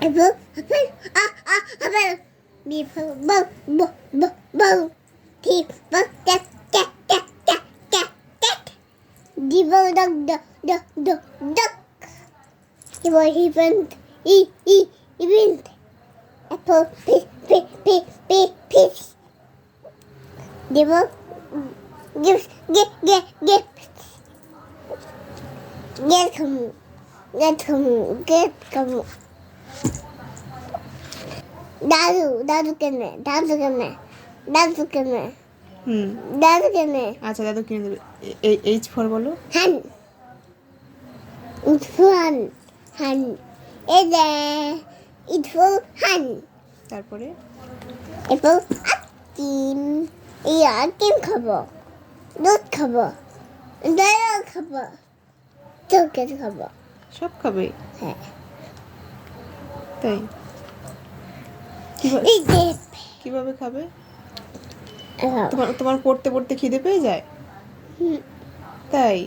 apple, apple, ah, ah, apple. Me pull, bow, bow, bow, bow. T, bow, cat, cat, cat, duck, duck, duck, duck, duck. He even, he, he, he went. Apple, p, p, p, p, peach. D, bow, gifts. Get some, get some, get some. দাদু দাদু কেনে দাদু কেনে দাদু কেনে হুম। দাদু কেনে আচ্ছা দাদু কিনে দেবে। এইচ ফর বলো। হান। ইটফুন হান। এই যে ইটফু হান। তারপরে? এরপর আকিম এই আকিম খাব? দুধ খাব। দয়া খাব। চৌকেট খাব। সব খাবে? হ্যাঁ। তাই? কীভাবে খাবে? তোমার তোমার পড়তে পড়তে খিদে পেয়ে যায়। তাই?